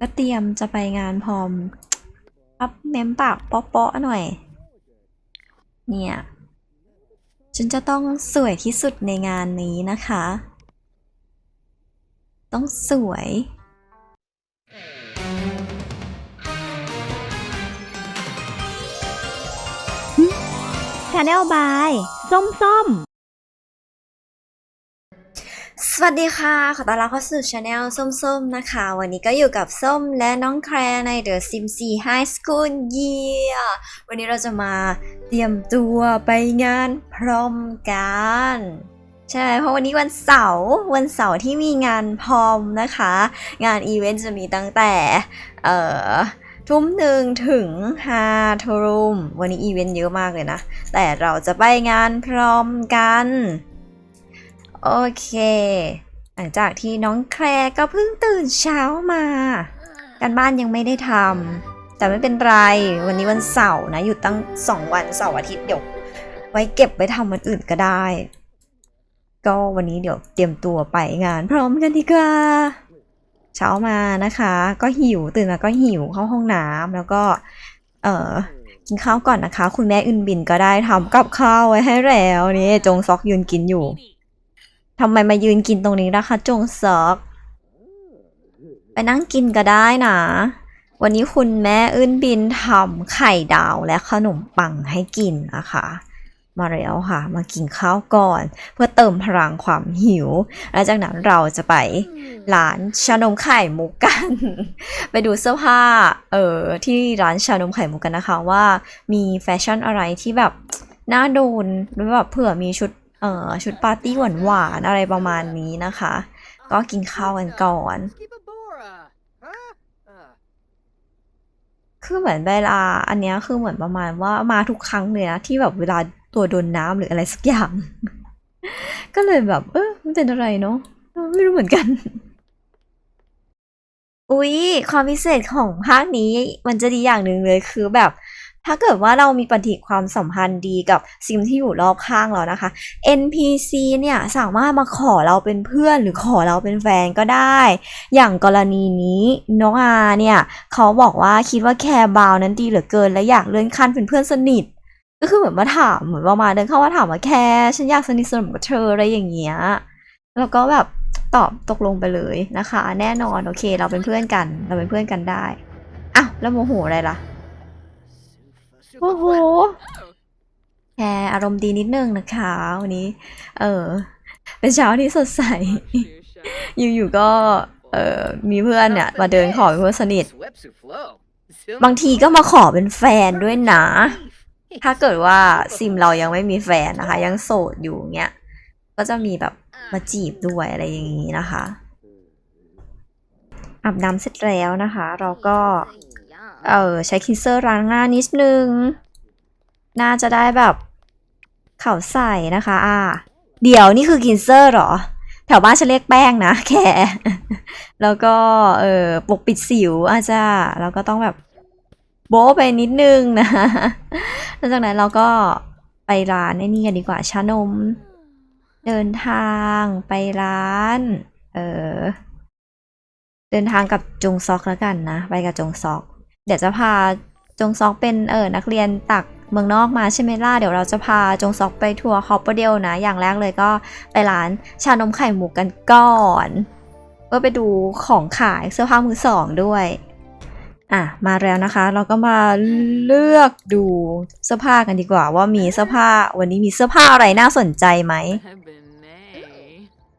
ก็เตรียมจะไปงานพร้อมปั๊บเมมปากเปาะๆหน่อย เนี่ย ฉันจะต้องสวยที่สุดในงานนี้นะคะ ต้องสวยชาแนลบาย ส้มส้ม สวัสดีค่ะ ขอต้อนรับเข้าสู่ช anel ส้มๆ นะคะ วันนี้ก็อยู่กับส้มและน้องแครใน The Sim 4 High School Year วันนี้เราจะมาเตรียมตัวไปงานพร้อมกัน ใช่ เพราะวันนี้วันเสาร์ วันเสาร์ที่มีงานพร้อมนะคะ งานอีเวนต์จะมีตั้งแต่ เอ่อทุ่มหนึ่งถึง5ทุ่มวันนี้อีเวนต์เยอะมากเลยนะ แต่เราจะไปงานพร้อมกัน โอเค หลังจากที่น้องแครก็เพิ่งตื่นเช้ามา การบ้านยังไม่ได้ทำแต่ไม่เป็นไร วันนี้วันเสาร์นะ หยุดตั้งสองวันเสาร์อาทิตย์เดี๋ยวไว้เก็บไว้ทำวันอื่นก็ได้ ก็วันนี้เดี๋ยวเตรียมตัวไปงาน พร้อมกันดีกว่าเช้ามานะคะ ก็หิวตื่นมาก็หิวเข้าห้องน้ำแล้วก็ เออกินข้าวก่อนนะคะ คุณแม่อึนบินก็ได้ทำกับข้าวไว้ให้แล้วนี่จงซอกยืนกินอยู่ ทำไมมายืนกินตรงนี้ล่ะคะจงซอก ไปนั่งกินก็ได้นะ วันนี้คุณแม่อื้นบินทำไข่ดาวและขนมปังให้กินนะคะมาแล้วค่ะ มากินข้าวก่อน เพื่อเติมพลังความหิว แล้วจากนั้นเราจะไปร้านชานมไข่มุกกัน ไปดูเสื้อผ้าเออที่ร้านชานมไข่มุกกันนะคะว่ามีแฟชั่นอะไรที่แบบน่าโดนหรือแบบเผื่อมีชุด เอ่อชุดปาร์ตี้หวานๆอะไรประมาณนี้นะคะ ก็กินข้าวกันก่อน คือเหมือนเวลาอันนี้คือเหมือนประมาณว่ามาทุกครั้งเลยนะที่แบบเวลาตัวโดนน้ำหรืออะไรสักอย่าง ก็เลยแบบ เออมันเป็นอะไรเนาะไม่รู้เหมือนกัน อุ๊ย ความพิเศษของภาคนี้มันจะดีอย่างหนึ่งเลยคือแบบ ถ้าเกิดว่าเรามีปฏิความสัมพันธ์ดีกับซิมที่อยู่รอบข้างเรานะคะ NPC เนี่ยสามารถมาขอเราเป็นเพื่อนหรือขอเราเป็นแฟนก็ได้ อย่างกรณีนี้น้องอาเนี่ยเขาบอกว่าคิดว่าแคร์บาวนั้นดีเหลือเกิน และอยากเลื่อนขั้นเป็นเพื่อนสนิท ก็คือเหมือนมาถามเหมือนประมาณเดินเข้ามาถามว่าแคร์ฉันอยากสนิทสนมกับเธออะไรอย่างเงี้ยแล้วก็แบบตอบตกลงไปเลยนะคะ แน่นอนโอเค เราเป็นเพื่อนกัน เราเป็นเพื่อนกันได้อ้าวแล้วโมโหอะไรล่ะ โอ้โหแคร์อารมณ์ดีนิดนึงนะคะวันนี้ เออ เป็นเช้าที่สดใส อยู่ๆก็ เออมีเพื่อนเนี่ยมาเดินขอเป็นเพื่อนสนิท บางทีก็มาขอเป็นแฟนด้วยนะ ถ้าเกิดว่าซิมเรายังไม่มีแฟนนะคะ ยังโสดอยู่เงี้ย ก็จะมีแบบมาจีบด้วยอะไรอย่างนี้นะคะอาบน้ำเสร็จแล้วนะคะ เราก็ เออใช้คินเซอร์ล้างหน้านิดนึง น่าจะได้แบบเข่าใส่นะคะอ่าเดี๋ยวนี่คือคินเซอร์เหรอ แถวบ้านฉันเรียกแป้งนะแค่แล้วก็เออปกปิดสิวอาจจะแล้วก็ต้องแบบโบ๊ไปนิดนึงนะแล้วจากนั้นเราก็ไปร้านนี่กันดีกว่าชานม เดินทางไปร้าน เออเดินทางกับจงซอกแล้วกันนะ ไปกับจงซอก เดี๋ยวจะพาจงซอกเป็นเออนักเรียนตักเมืองนอกมาใช่ไหมล่ะ เดี๋ยวเราจะพาจงซอกไปทัวร์คอปเปอร์เดลนะ อย่างแรกเลยก็ไปร้านชานมไข่มุกกันก่อนเพื่อไปดูของขายเสื้อผ้ามือสองด้วย อะ มาแล้วนะคะ เราก็มาเลือกดูเสื้อผ้ากันดีกว่า ว่ามีเสื้อผ้าวันนี้มีเสื้อผ้าอะไรน่าสนใจไหม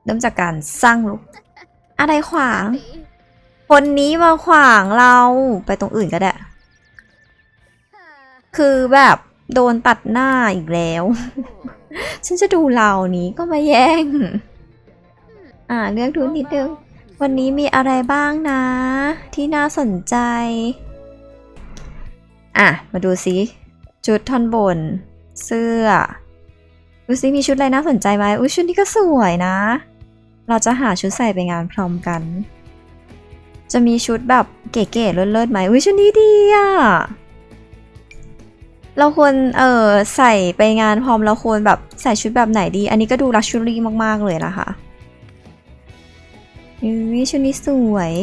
เริ่มจากการสร้างลุกอะไรขวาง คนนี้มาขวางเราไปตรงอื่นก็ได้ คือแบบโดนตัดหน้าอีกแล้ว ฉันจะดูเรานี้ก็มาแย่ง อ่าเลือกดูนิดนึง วันนี้มีอะไรบ้างนะ ที่น่าสนใจ อะ มาดูซิชุดท่อนบน เสื้อดูซิมีชุดอะไรน่าสนใจไหมอุ้ยชุดนี้ก็สวยนะ เราจะหาชุดใส่ไปงานพร้อมกัน จะมีชุดแบบเก๋ๆเลิศๆไหมอุ้ยชุดนี้ดีอะเราควรเออใส่ไปงานพร้อมเราควรแบบใส่ชุดแบบไหนดี อันนี้ก็ดูลักชัวรี่มากๆเลยนะคะอุ้ยชุดนี้สวย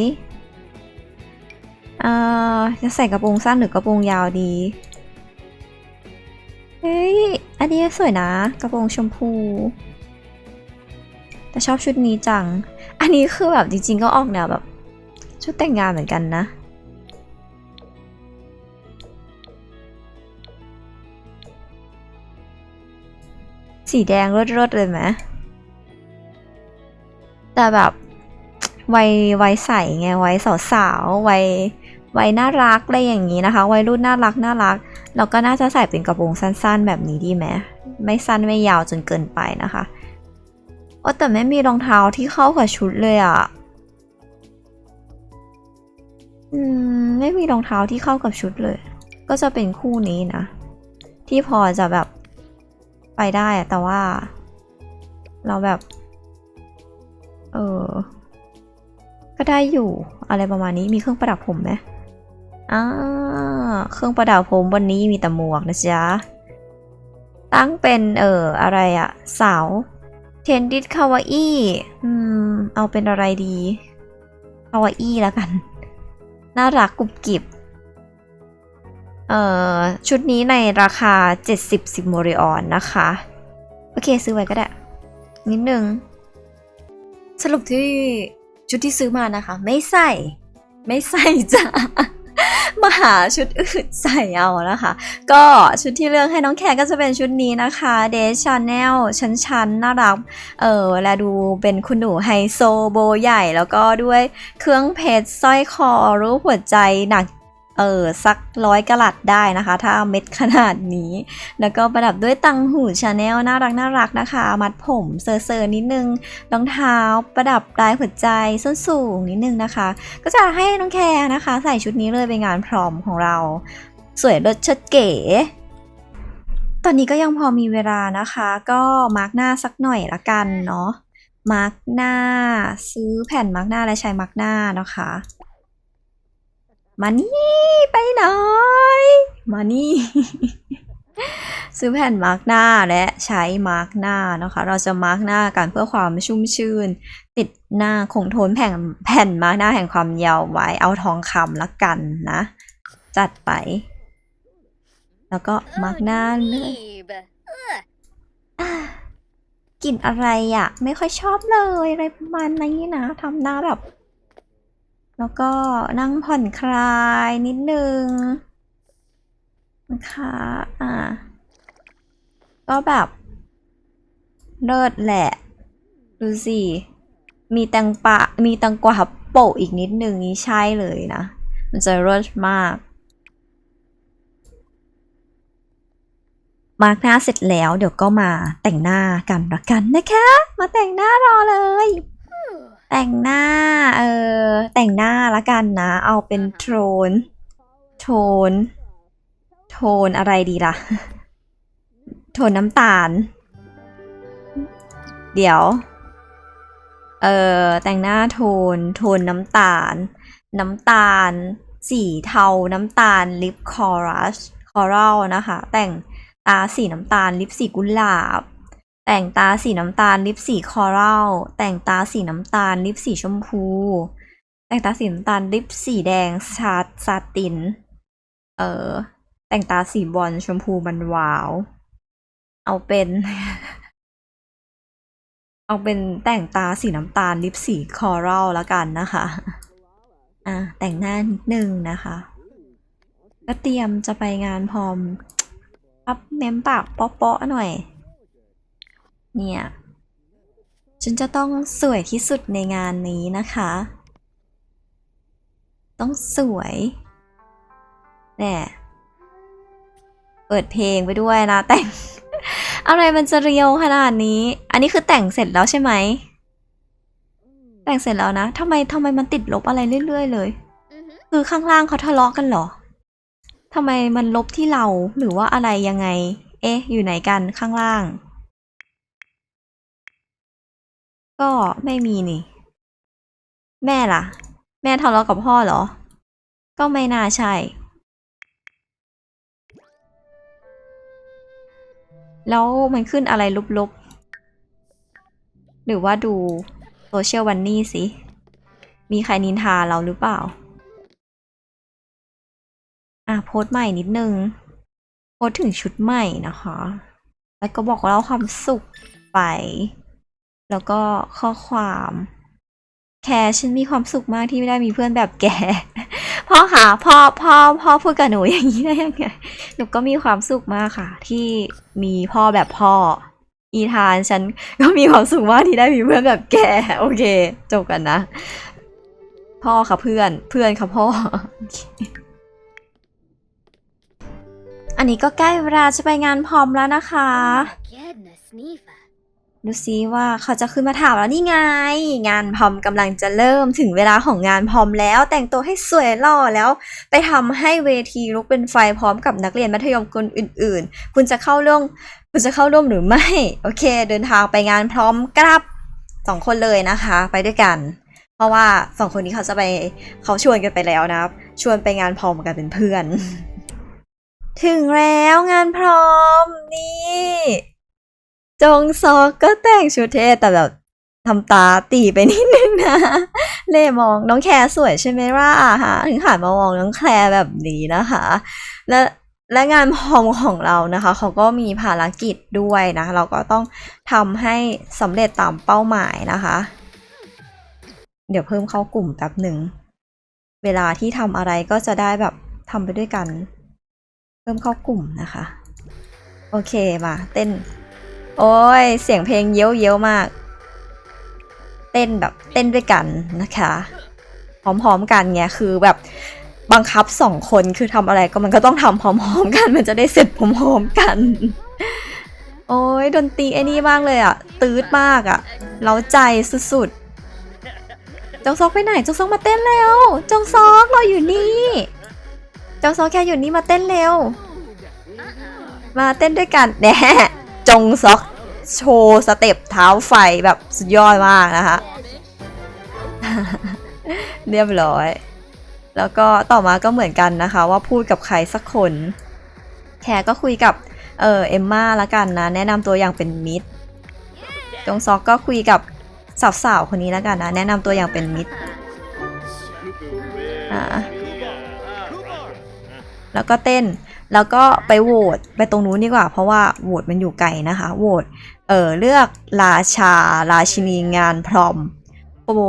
อ่อจะใส่กระโปรงสั้นหรือกระโปรงยาวดีเฮ้ยอันนี้สวยนะ กระโปรงชมพูแต่ชอบชุดนี้จัง อันนี้คือแบบจริงๆก็ออกแนวแบบ ชุดแต่งงานเหมือนกันนะ สีแดงรดๆเลยไหมแต่แบบวัยวัยใสไงวัยสาวๆวัยวัยน่ารักอะไรอย่างนี้นะคะ วัยรุ่นน่ารักน่ารักเราก็น่าจะใส่เป็นกระโปรงสั้นๆ แบบนี้ดีไหมไม่สั้นไม่ยาวจนเกินไปนะคะโอ้แต่ไม่มีรองเท้าที่เข้ากับชุดเลยอะ่ะ อืม ไม่มีรองเท้าที่เข้ากับชุดเลย ก็จะเป็นคู่นี้นะ ที่พอจะแบบไปได้อะแต่ว่า เราแบบ เออ ก็ได้อยู่อะไรประมาณนี้มีเครื่องประดับผมไหมอ่าเครื่องประดับผมวันนี้มีแต่หมวกนะจ๊ะ ตั้งเป็นเอออะไรอะสาวเทนดิสคาวาอี้อืม เอาเป็นอะไรดีคาวาอี้แล้วกัน น่ารักกรุบกริบเอ่อชุดนี้ในราคา 70 10โมริออนนะคะ โอเคซื้อไว้ก็ได้ นิดนึง สรุปที่ชุดที่ซื้อมานะคะ ไม่ใส่ ไม่ใส่จ้ะ มาหาชุดอื่นใส่เอานะคะ ก็ชุดที่เลือกให้น้องแคร์ก็จะเป็นชุดนี้นะคะเดชชาแนลชั้นๆน่ารักเออแลดูเป็นคุณหนูไฮโซโบใหญ่ แล้วก็ด้วยเครื่องเพชรสร้อยคอรูปหัวใจหนัก เออสักร้อยกะลัดได้นะคะ ถ้าเม็ดขนาดนี้ แล้วก็ประดับด้วยตังหูชาแนลน่ารักน่ารักนะคะ มัดผมเซอร์เซอร์นิดนึงรองเท้าประดับลายหัวใจส้นสูงนิดนึงนะคะ ก็จะให้น้องแคร์นะคะ ใส่ชุดนี้เลยไปงานพร้อมของเรา สวยเลิศเชิดเก๋ตอนนี้ก็ยังพอมีเวลานะคะ ก็มาร์กหน้าสักหน่อยละกันเนาะมาร์กหน้าซื้อแผ่นมาร์กหน้าและใช้มาร์กหน้านะคะ มานี่ไปหน่อย มานี่ ซื้อแผ่นมาร์กหน้าและใช้มาร์กหน้านะคะ เราจะมาร์กหน้ากันเพื่อความชุ่มชื่น ติดหน้าคงโทนแผ่นแผ่นมาร์กหน้าแห่งความเยาว์ไว้ เอาทองคำละกันนะ จัดไป แล้วก็มาร์กหน้าเลยอะกลิ่นอะไรอะ ไม่ค่อยชอบเลยอะไรประมาณนี้นะทำหน้าแบบ แล้วก็นั่งผ่อนคลายนิดนึงนะคะอ่า ก็แบบเลิศแหละ ดูสิ มีแตังปะ มีแตังกวาโปะอีกนิดนึงนี่ใช่เลยนะ มันจะเลิศมาก มาร์กหน้าเสร็จแล้วเดี๋ยวก็มาแต่งหน้ากันละกันนะคะ มาแต่งหน้ารอเลย แต่งหน้า เออ แต่งหน้าละกันนะ เอาเป็นโทน โทน โทนอะไรดีล่ะ โทนน้ำตาล เดี๋ยว เออ แต่งหน้าโทน โทนน้ำตาล น้ำตาล สีเทา น้ำตาล ลิปคอรัส คอรัลนะคะ แต่งตาสีน้ำตาล ลิปสีกุหลาบ แต่งตาสีน้ำตาลลิปสีคอรัลแต่งตาสีน้ำตาลลิปสีชมพู แต่งตาสีน้ำตาลลิปสีแดงชาดซาติน เออ แต่งตาสีบอลชมพูมันวาว เอาเป็น เอาเป็นแต่งตาสีน้ำตาลลิปสีคอรัลแล้วกันนะคะ อะแต่งหน้านิดนึงนะคะ ก็เตรียมจะไปงานพร้อมปับเมมปากเปาะๆหน่อย เนี่ย ฉันจะต้องสวยที่สุดในงานนี้นะคะ ต้องสวยแน่เปิดเพลงไปด้วยนะ แต่ง อะไรมันจะเรียวขนาดนี้ อันนี้คือแต่งเสร็จแล้วใช่ไหม แต่งเสร็จแล้วนะทำไมทำไมมันติดลบอะไรเรื่อยๆเลย คือข้างล่างเขาทะเลาะกันเหรอทำไมมันลบที่เราหรือว่าอะไรยังไง เอ๊ะ อยู่ไหนกันข้างล่าง ก็ไม่มีนี่ แม่ล่ะ แม่ทะเลาะกับพ่อเหรอ ก็ไม่น่าใช่ แล้วมันขึ้นอะไรลบๆ หรือว่าดูโซเชียลวันนี่สิ มีใครนินทาเราหรือเปล่า อะโพสใหม่นิดนึง โพสถึงชุดใหม่นะคะ แล้วก็บอกว่าเราความสุขไป แล้วก็ข้อความ แคร์ฉันมีความสุขมากที่ไม่ได้มีเพื่อนแบบแก พ่อค่ะพ่อพ่อพ่อพูดกับหนูอย่างนี้ได้ยังไง หนูก็มีความสุขมากค่ะ ที่มีพ่อแบบพ่อ อีธานฉันก็มีความสุขมากที่ได้มีเพื่อนแบบแก โอเค จบกันนะ พ่อค่ะเพื่อน เพื่อนค่ะพ่อ อันนี้ก็ใกล้เวลาจะไปงานพร้อมแล้วนะคะ ดูซิว่าเขาจะขึ้นมาถามแล้วนี่ไง งานพรอมกำลังจะเริ่มถึงเวลาของงานพรอมแล้ว แต่งตัวให้สวยหล่อแล้ว ไปทำให้เวทีลุกเป็นไฟพร้อมกับนักเรียนมัธยมคนอื่น ๆ คุณจะเข้าร่วมคุณจะเข้าร่วมหรือไม่ โอเค เดินทางไปงานพร้อมกลับสองคนเลยนะคะ ไปด้วยกัน เพราะว่าสองคนนี้เขาจะไปเขาชวนกันไปแล้วนะชวนไปงานพร้อมกันเป็นเพื่อน ถึงแล้วงานพร้อมนี่ จงซอกก็แต่งชุดเท่แต่แบบทำตาตีไปนิดนึงนะ เล่มองน้องแคร์สวยใช่ไหมล่ะฮะถึงหันมามองน้องแคร์แบบนี้นะคะ และและงานพรอมของเรานะคะ เขาก็มีภารกิจด้วยนะ เราก็ต้องทำให้สำเร็จตามเป้าหมายนะคะ เดี๋ยวเพิ่มเข้ากลุ่มแป๊บหนึ่ง เวลาที่ทำอะไรก็จะได้แบบทำไปด้วยกัน เพิ่มเข้ากลุ่มนะคะ โอเคมาเต้น โอ้ย เสียงเพลงเย้ยวเย้ยวมาก เต้นแบบเต้นด้วยกันนะคะพร้อมๆกันไงคือแบบบังคับสองคนคือทำอะไรก็มันก็ต้องทำพร้อมๆกัน มันจะได้เสร็จพร้อมๆกัน โอ้ยดนตรีไอ้นี่มากเลยอะตืดมากอะเล้าใจสุดๆจงซอกไปไหนจงซอกมาเต้นเร็วจงซอกเราอยู่นี่จงซอกแค่อยู่นี่มาเต้นเร็ว มาเต้นด้วยกันแน่ จงซอกโชว์สเต็ปเท้าไฟแบบสุดยอดมากนะคะเรียบร้อย แล้วก็ต่อมาก็เหมือนกันนะคะ ว่าพูดกับใครสักคน แคร์ก็คุยกับเออเอมมาละกันนะ แนะนำตัวอย่างเป็นมิตรจงซอกก็คุยกับสาวๆคนนี้ละกันนะ แนะนำตัวอย่างเป็นมิตรอ่าแล้วก็เต้น แล้วก็ไปโหวตไปตรงนู้นดีกว่า เพราะว่าโหวตมันอยู่ไกลนะคะโหวตเออเลือกราชา ราชินีงานพรอมโอ้โห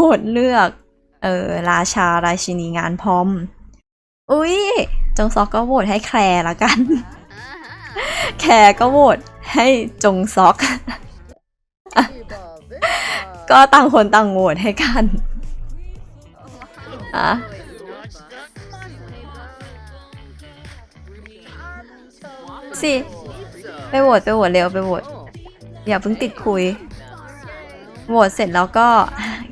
วตเลือกเออราชาราชินีงานพรอม อุ้ยจงซอกก็โหวตให้แคร์ละกัน แคร์ก็โหวตให้จงซอก ก็ต่างคนต่างโหวตให้กันอะ สิ ไปโหวตไปโหวตเร็วไปโหวตอย่าเพิ่งติดคุยโหวตเสร็จแล้วก็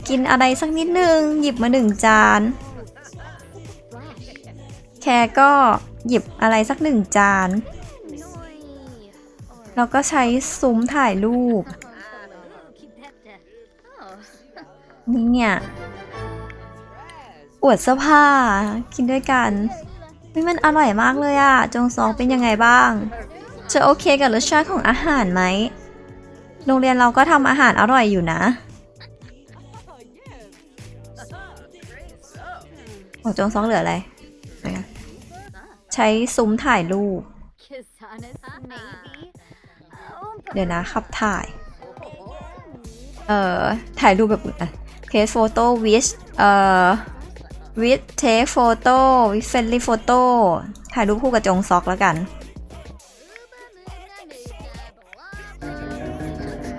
กินอะไรสักนิดนึง หยิบมาหนึ่งจาน แคร์ก็หยิบอะไรสักหนึ่งจาน แล้วก็ใช้ซุ้มถ่ายรูป นี่เนี่ย อวดเสื้อผ้ากินด้วยกัน เฮ้ยมันอร่อยมากเลยอะจงซองเป็นยังไงบ้างจะโอเคกับรสชาติของอาหารไหม โรงเรียนเราก็ทำอาหารอร่อยอยู่นะโอ้จงซองเหลืออะไร ใช้ซุ้มถ่ายรูป เดี๋ยวนะขับถ่าย เอ่อ ถ่ายรูปแบบอะ take photo with เอ่อ with take photo with friendly photo ถ่ายรูปคู่กับจงซอกแล้วกัน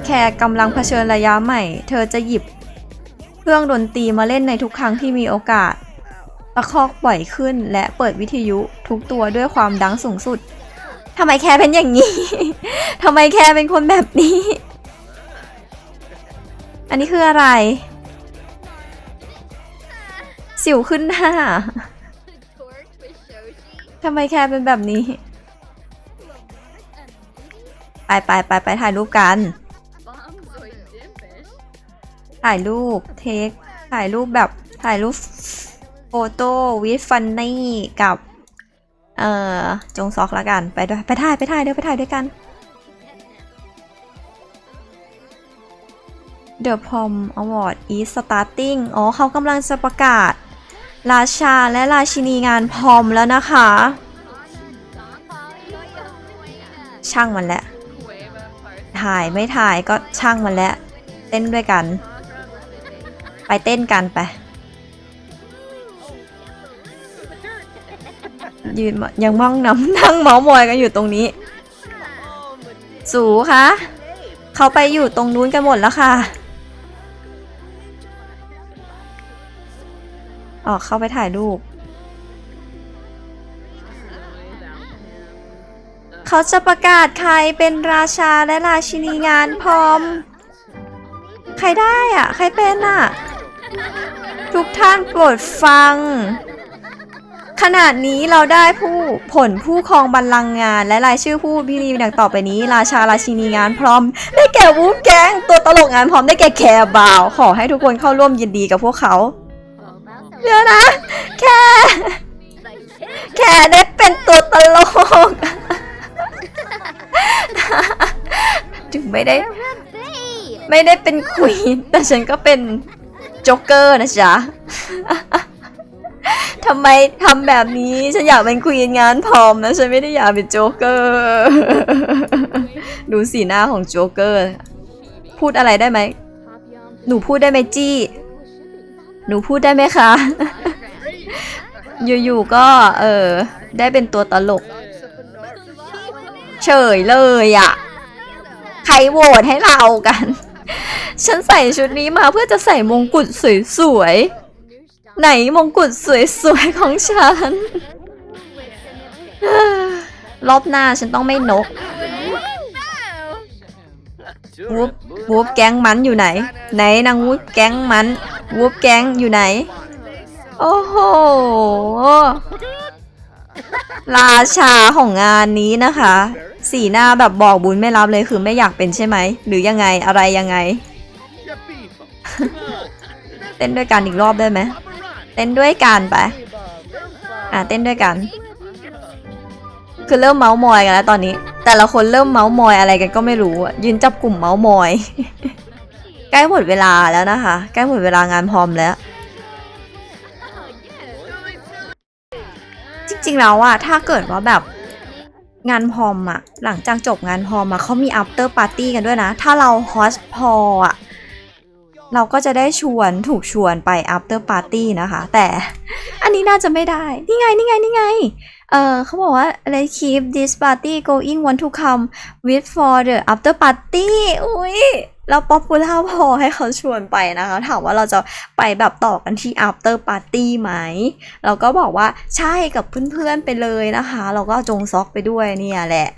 แขกกำลังเผชิญระยะใหม่ เธอจะหยิบเครื่องดนตรีมาเล่นในทุกครั้งที่มีโอกาสตะคอกบ่อยขึ้นและเปิดวิทยุทุกตัวด้วยความดังสูงสุดทำไมแคร์เป็นอย่างนี้ ทำไมแคร์เป็นคนแบบนี้ อันนี้คืออะไร สิวขึ้นหน้าทำไมแคร์เป็นแบบนี้ ไปไปไปไปถ่ายรูปกัน ถ่ายรูปเทค ถ่ายรูปแบบถ่ายรูปโฟโต้วิดฟันนี่กับ เอ่อ จงซอกแล้วกัน ไปด้วย ไปถ่าย ไปถ่ายเดี๋ยวไปถ่ายด้วยกัน The Prom Award is starting อ๋อ เขากำลังจะประกาศ ราชาและราชินีงานพร้อมแล้วนะคะ ช่างมันแหละ ถ่ายไม่ถ่ายก็ช่างมันแหละ เต้นด้วยกัน ไปเต้นกันไป ยืนยังมองน้ำนั่งเมาส์มอยกันอยู่ตรงนี้ สูคะเขาไปอยู่ตรงนู้นกันหมดแล้วค่ะ ออกเข้าไปถ่ายรูป เขาจะประกาศใครเป็นราชาและราชินีงานพร้อม ใครได้อะ ใครเป็นอะ ทุกท่านโปรดฟัง ขนาดนี้เราได้ผู้ผลผู้ครองบัลลังก์งาน และรายชื่อผู้พิธีดังต่อไปนี้ ราชาราชินีงานพร้อม ได้แก่วูฟแก๊งตัวตลกงานพร้อมได้แก่แคร์บาว ขอให้ทุกคนเข้าร่วมยินดีกับพวกเขา เดี๋ยวนะ แค่ แค่ได้เป็นตัวตลก ถึงไม่ได้ ไม่ได้เป็นควีนแต่ฉันก็เป็นโจ๊กเกอร์นะจ๊ะทำไมทำแบบนี้ฉันอยากเป็นควีนงานพร้อมนะ ฉันไม่ได้อยากเป็นโจ๊กเกอร์ ดูสีหน้าของโจ๊กเกอร์ พูดอะไรได้ไหม หนูพูดได้ไหมจี้ หนูพูดได้ไหมคะ อยู่ๆก็ เออ ได้เป็นตัวตลก เฉยเลยอะ่ะ ใครโหวตให้เรากัน ฉันใส่ชุดนี้มาเพื่อจะใส่มงกุฎสวยๆ ไหนมงกุฎสวยๆ ของฉัน รอบหน้าฉันต้องไม่นก วูบวูบแก๊งมันอยู่ไหน ไหนนางวูบแก๊งมันวูบแก๊งอยู่ไหน โอ้โห ราชาของงานนี้นะคะ สีหน้าแบบบอกบุญไม่รับเลยคือไม่อยากเป็นใช่ไหม หรือยังไงอะไรยังไง เต้นด้วยกันอีกรอบได้ไหม เต้นด้วยกันไป อะเต้นด้วยกัน คือเริ่มเมาส์มอยกันแล้วตอนนี้ แต่ละคนเริ่มเมาส์มอยอะไรกันก็ไม่รู้ยืนจับกลุ่มเมาส์มอย ใกล้หมดเวลาแล้วนะคะ ใกล้หมดเวลางานพร้อมแล้ว จริงๆแล้วอะถ้าเกิดว่าแบบงานพรอมอะหลังจากจบงานพรอมอะเขามี after party กันด้วยนะ ถ้าเรา host พออะเราก็จะได้ชวนถูกชวนไป after party นะคะ แต่อันนี้น่าจะไม่ได้ นี่ไง นี่ไง นี่ไง เออเขาบอกว่า let's keep this party going want to come with for the after party อุ้ยเราป๊อปปูล่าพอให้เขาชวนไปนะคะ ถามว่าเราจะไปแบบต่อกันที่ after party ไหม เราก็บอกว่าใช่กับเพื่อนๆไปเลยนะคะ เราก็จงซอกไปด้วยเนี่ยแหละ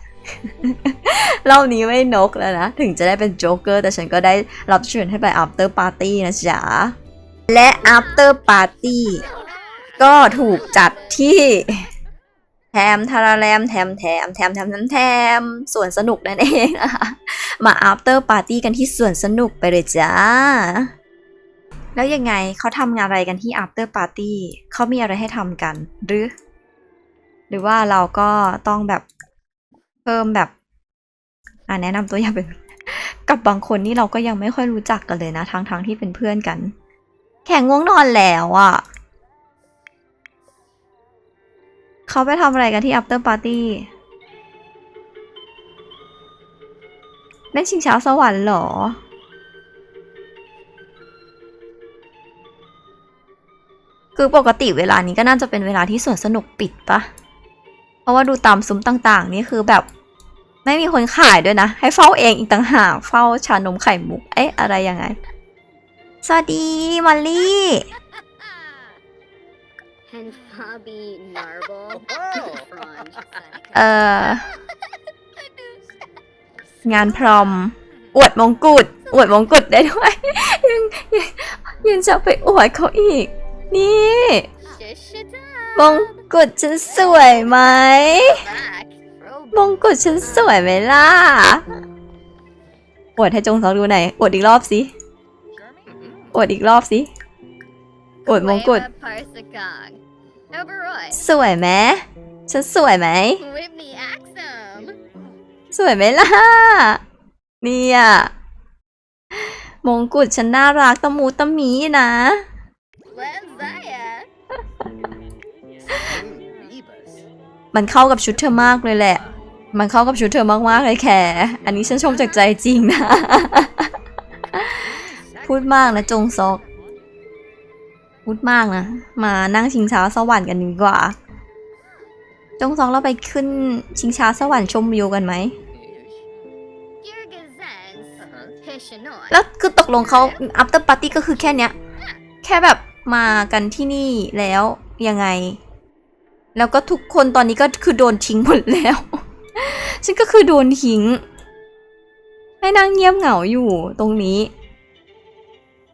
เรอบนี้ไม่นกแล้วนะ ถึงจะได้เป็นโจ๊กเกอร์แต่ฉันก็ได้รับเชิญให้ไป after party นะจ๊ะ และ after party ก็ถูกจัดที่ แถมทาราแรมแถมแถมแถมแถมแถมแถมส่วนสนุกนั่นเองนะคะมา after party กันที่ส่วนสนุกไปเลยจ้า แล้วยังไงเขาทำงานอะไรกันที่ after party เขามีอะไรให้ทำกัน หรือ หรือว่าเราก็ต้องแบบเพิ่มแบบอ่าแนะนำตัวอย่างเป็นกับบางคนนี่เราก็ยังไม่ค่อยรู้จักกันเลยนะทั้งทั้งที่เป็นเพื่อนกัน แข่งง่วงนอนแล้วอะ่ะ เขาไปทำอะไรกันที่ after party เล่นชิงช้าสวรรค์เหรอ คือปกติเวลานี้ก็น่าจะเป็นเวลาที่สวนสนุกปิดปะ เพราะว่าดูตามซุ้มต่างๆ นี่คือแบบ ไม่มีคนขายด้วยนะ ให้เฝ้าเองอีกต่างหาก เฝ้าชานมไข่มุก เอ๊ะ อะไรยังไง สวัสดี มอลลี่ And Bobby Narble. Franz. เอ่องานพรอม อวดมงกุฎอวดมงกุฎได้ด้วย ยังยังยังจะไปอวดเขาอีก นี่ มงกุฎฉันสวยไหมมงกุฎฉันสวยไหมล่ะ อวดให้จงสองดูหน่อยอวดอีกรอบสิอวดอีกรอบสิอวดมงกุฎ Parsakong. Oberoi. สวยไหมฉันสวยไหม Whitney Axum. สวยไหมล่ะ เนี่ยมงกุฎฉันน่ารักตะมูตะมีนะ Len Zaya. Rebus. มันเข้ากับชุดเธอมากเลยแหละ มันเข้ากับชุดเธอมากๆเลยแคร์อันนี้ฉันชมจากใจจริงนะ พูดมากนะจงซอก พูดมากนะ มานั่งชิงช้าสวรรค์กันดีกว่า จงซอกเราไปขึ้นชิงช้าสวรรค์ชมวิวกันไหม Girgazens. Hishanoi. แล้วคือตกลงเขา after party ก็คือแค่เนี้ย แค่แบบมากันที่นี่แล้วยังไง แล้วก็ทุกคนตอนนี้ก็คือโดนทิ้งหมดแล้ว ฉันก็คือโดนทิ้ง ให้นั่งเงียบเหงาอยู่ตรงนี้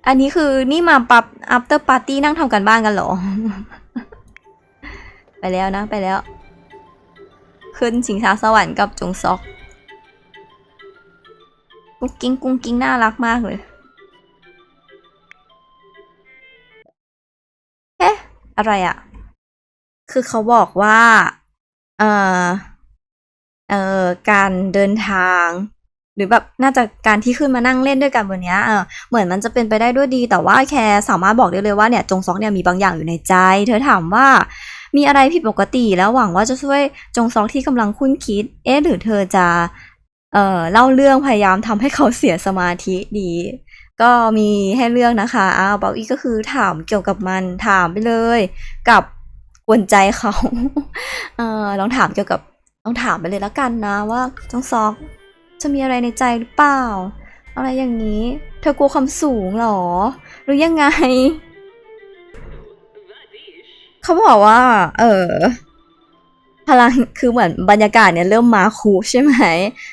อันนี้คือนี่มาปับ after party นั่งทำกันบ้านกันเหรอ ไปแล้วนะ ไปแล้ว ขึ้นชิงช้าสวรรค์กับจงซอก กุ๊กกิ้งกุ้งกิ้งน่ารักมากเลยเอ๊ะอะไรอะคือเขาบอกว่า เอ่อ เอ่อ การเดินทาง หรือแบบน่าจะการที่ขึ้นมานั่งเล่นด้วยกันบนนี้เออเหมือนมันจะเป็นไปได้ด้วยดี แต่ว่าแคร์สามารถบอกได้เลยว่าเนี่ยจงซอกเนี่ยมีบางอย่างอยู่ในใจ เธอถามว่ามีอะไรผิดปกติแล้วหวังว่าจะช่วยจงซอกที่กำลังคุ้นคิด เอ๊ะหรือเธอจะเอ่อเล่าเรื่องพยายามทำให้เขาเสียสมาธิดี ก็มีให้เลือกนะคะอ้าวเบาอีก็คือถามเกี่ยวกับมันถามไปเลย กับกวนใจเขาเออลองถามเกี่ยวกับลองถามไปเลยแล้วกันนะว่าจงซอก จะมีอะไรในใจหรือเปล่า อะไรอย่างนี้ เธอกลัวความสูงหรอ หรือยังไง เขาบอกว่า เออ พลังคือเหมือนบรรยากาศเนี่ยเริ่มมาคูใช่ไหม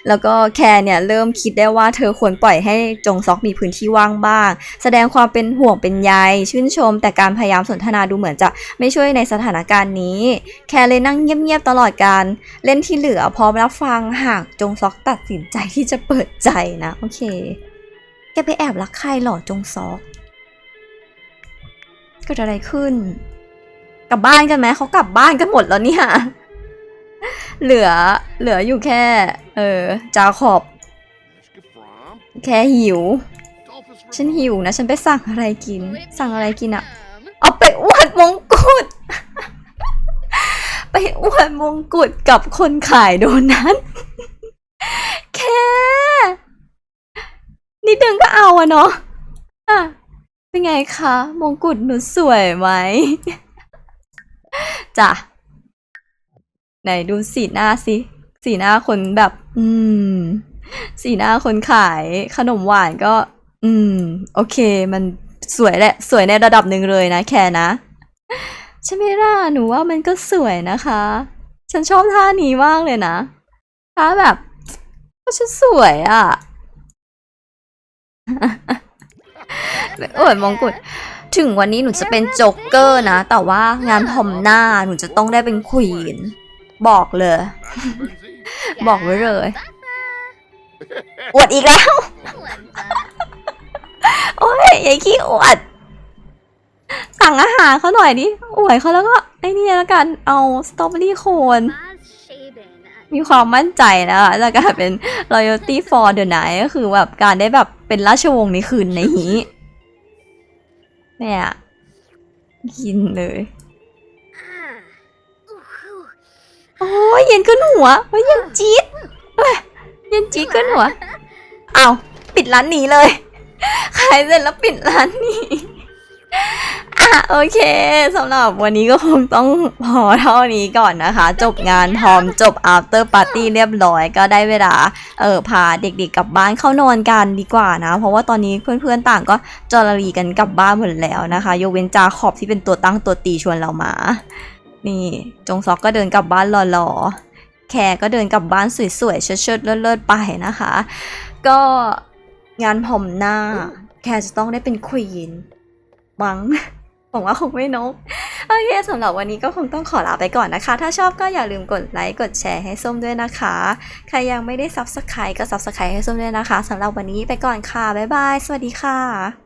แล้วก็แคร์เนี่ยเริ่มคิดได้ว่าเธอควรปล่อยให้จงซอกมีพื้นที่ว่างบ้าง แสดงความเป็นห่วงเป็นใยชื่นชม แต่การพยายามสนทนาดูเหมือนจะไม่ช่วยในสถานการณ์นี้ แคร์เลยนั่งเงียบๆตลอดการเล่นที่เหลือพร้อมรับฟังหากจงซอกตัดสินใจที่จะเปิดใจนะโอเค แกไปแอบรักใครหรอจงซอกเกิดอะไรขึ้น กลับบ้านกันไหมเขากลับบ้านกันหมดแล้วเนี่ย เหลือเหลืออยู่แค่ เออจาขอบ แค่หิว ฉันหิวนะ ฉันไปสั่งอะไรกิน สั่งอะไรกินอะ Whipsy-um. เอาไปอวดมงกุฎไปอวดมงกุฎกับคนขายโดนัทแค่นิดนึงก็เอาอะเนาะอะเป็นไงคะ มงกุฎหนูสวยไหมจ้ะ ไหนดูสีหน้าสิสีหน้าคนแบบ อืม สีหน้าคนขายขนมหวานก็ อืม โอเค มันสวยแหละ สวยในระดับหนึ่งเลยนะแคร์นะใช่ไหมล่ะหนูว่ามันก็สวยนะคะ ฉันชอบท่านี้มากเลยนะท่าแบบก็ฉันสวยอะ่ะโอ้ยมองกุฎถึงวันนี้หนูจะเป็นโจ๊กเกอร์นะ แต่ว่างานผมหน้าหนูจะต้องได้เป็นควีน บอกเลย บอกไว้เลยอวดอีกแล้ว โอ้ยยายขี้อวด สั่งอาหารเขาหน่อยดิอวดเขาแล้วก็ไอ้นี่แล้วกัน เอาสตรอเบอรี่โคน มีความมั่นใจนะคะแล้วก็เป็น loyalty for the night ก็คือแบบการได้แบบเป็นราชวงศ์ในคืนนี้เนี่ยกินเลย โอ้ยเย็นขึ้นหัวโอ้ยเย็นจี๊ดเอ้ยเย็นจี๊ดขึ้นหัวเอาปิดร้านหนีเลย ขายเสร็จแล้วปิดร้านหนีอะโอเคสำหรับวันนี้ก็คงต้องพอเท่านี้ก่อนนะคะ จบงานพร้อมจบ after party เรียบร้อยก็ได้เวลาเออพาเด็กๆกลับบ้านเข้านอนกันดีกว่านะ เพราะว่าตอนนี้เพื่อนๆต่างก็จอรลีกันกลับบ้านหมดแล้วนะคะยกเว้นจาขอบที่เป็นตัวตั้งตัวตีชวนเรามา นี่จงซอกก็เดินกลับบ้านหล่อๆ แคร์ก็เดินกลับบ้านสวยๆ เชิดๆ เลิศๆ ไปนะคะ ก็งานผมหน้า แคร์จะต้องได้เป็นควีนมังหวังว่าคงไม่นก โอเคสำหรับวันนี้ก็คงต้องขอลาไปก่อนนะคะ ถ้าชอบก็อย่าลืมกดไลค์ กดแชร์ให้ส้มด้วยนะคะ ใครยังไม่ได้ subscribe ก็ subscribe ให้ส้มด้วยนะคะสำหรับวันนี้ไปก่อนค่ะ บ๊ายบาย สวัสดีค่ะ